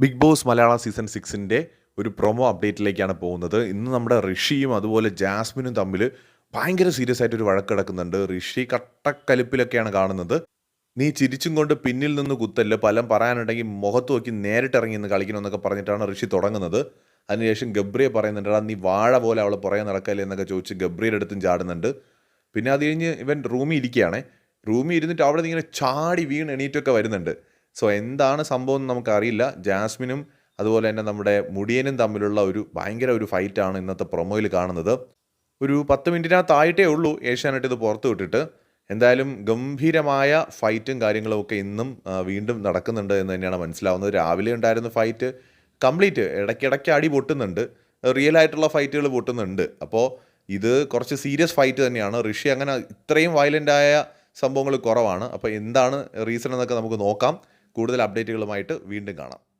Big Boss Malayalam season സിക്സിന്റെ ഒരു promo അപ്ഡേറ്റിലേക്കാണ് പോകുന്നത്. ഇന്ന് നമ്മുടെ ഋഷിയും അതുപോലെ ജാസ്മിനും തമ്മിൽ ഭയങ്കര സീരിയസ് ആയിട്ട് ഒരു വഴക്ക് കിടക്കുന്നുണ്ട് ഋഷി കട്ടക്കലിപ്പിലൊക്കെയാണ് കാണുന്നത്. നീ ചിരിച്ചും കൊണ്ട് പിന്നിൽ നിന്ന് കുത്തല്ല പലം പറയാനുണ്ടെങ്കിൽ മുഖത്ത് നോക്കി നേരിട്ട് ഇറങ്ങി നിന്ന് കളിക്കണമെന്നൊക്കെ പറഞ്ഞിട്ടാണ് ഋഷി തുടങ്ങുന്നത്. അതിനുശേഷം ഗബ്രിയെ പറയുന്നുണ്ട് നീ വാഴ പോലെ അവൾ പുറകെ നടക്കല്ലേ? എന്നൊക്കെ ചോദിച്ച് ഗബ്രിയുടെ അടുത്തും ചാടുന്നുണ്ട്. പിന്നെ അത് കഴിഞ്ഞ് ഇവൻ റൂമിൽ ഇരിക്കുകയാണേ. റൂമിൽ ഇരുന്നിട്ട് അവിടെ ഇങ്ങനെ ചാടി വീണ് എണീറ്റൊക്കെ വരുന്നുണ്ട്. സോ എന്താണ് സംഭവം എന്ന് നമുക്കറിയില്ല. ജാസ്മിനും അതുപോലെ തന്നെ നമ്മുടെ മുടിയനും തമ്മിലുള്ള ഒരു ഭയങ്കര ഒരു ഫൈറ്റാണ് ഇന്നത്തെ പ്രൊമോയിൽ കാണുന്നത്. ഒരു പത്ത് മിനിറ്റിനകത്തായിട്ടേ ഉള്ളൂ ഏഷ്യാനെറ്റ് ഇത് പുറത്തു വിട്ടിട്ട്. എന്തായാലും ഗംഭീരമായ ഫൈറ്റും കാര്യങ്ങളും ഒക്കെ ഇന്നും വീണ്ടും നടക്കുന്നുണ്ട് എന്ന് തന്നെയാണ് മനസ്സിലാവുന്നത്. രാവിലെ ഉണ്ടായിരുന്ന ഫൈറ്റ് കംപ്ലീറ്റ് ഇടയ്ക്കിടയ്ക്ക് അടി പൊട്ടുന്നുണ്ട്. റിയൽ ആയിട്ടുള്ള ഫൈറ്റുകൾ പൊട്ടുന്നുണ്ട്. അപ്പോൾ ഇത് കുറച്ച് സീരിയസ് ഫൈറ്റ് തന്നെയാണ്. ഋഷി അങ്ങനെ ഇത്രയും വയലന്റായ സംഭവങ്ങൾ കുറവാണ്. അപ്പോൾ എന്താണ് റീസൺ എന്നൊക്കെ നമുക്ക് നോക്കാം. കൂടുതൽ അപ്ഡേറ്റുകളുമായിട്ട് വീണ്ടും കാണാം.